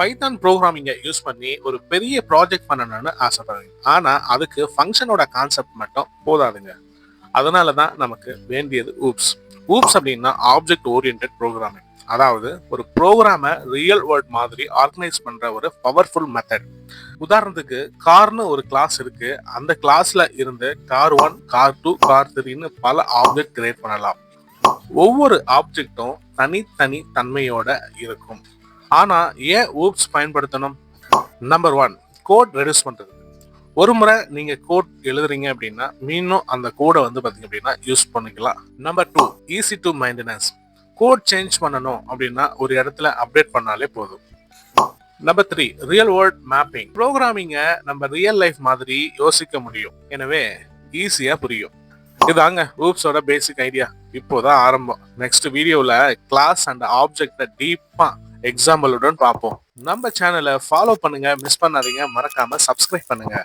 Python ப்ரோக்ராமிங்கை use பண்ணி ஒரு பெரிய ப்ராஜெக்ட் பண்ணணும்னு ஆசைப்படுறீங்க ஆனால் அதுக்கு ஃபங்க்ஷனோட கான்செப்ட் மட்டும் போதாதுங்க. அதனால தான் நமக்கு வேண்டியது ஊப்ஸ் ஊப்ஸ் அப்படின்னா ஆப்ஜெக்ட் ஓரியன்ட் ப்ரோக்ராமிங் அதாவது ஒரு ப்ரோக்ராமை ரியல் வேர்ல்ட் மாதிரி ஆர்கனைஸ் பண்ணுற ஒரு பவர்ஃபுல் மெத்தட் உதாரணத்துக்கு கார்னு ஒரு கிளாஸ் இருக்கு. அந்த கிளாஸ்ல இருந்து car one car two car த்ரீன்னு பல ஆப்ஜெக்ட் கிரியேட் பண்ணலாம். ஒவ்வொரு ஆப்ஜெக்டும் தனித்தனி தன்மையோட இருக்கும். ஆனால் ஏன் ஊப்ஸ் பயன்படுத்தணும்? நம்பர் ஒன் கோட் ரெடியூஸ் பண்ணுறது ஒரு முறை நீங்க கோட் எழுதுறீங்க அப்படின்னா மீண்டும் அந்த கோடை வந்து பாத்தீங்க அப்படின்னா யூஸ் பண்ணிக்கலாம். Number two easy to maintenance code change பண்ணணும் அப்படின்னா ஒரு இடத்துல அப்டேட் பண்ணாலே போதும். Number three real world mapping ப்ரோக்ராமிங்கை நம்ம ரியல் லைஃப் மாதிரி யோசிக்க முடியும். எனவே ஈஸியாக புரியும். இதாங்க ஊப்ஸோட பேசிக் ஐடியா இப்போதான் ஆரம்பம். நெக்ஸ்ட் வீடியோவில் கிளாஸ் அண்ட் ஆப்ஜெக்டை டீப்பாக எக்ஸாம்பிளுடன் பார்ப்போம். நம்ம சேனலை ஃபாலோ பண்ணுங்க மிஸ் பண்ணாதீங்க மறக்காம சப்ஸ்கிரைப் பண்ணுங்க.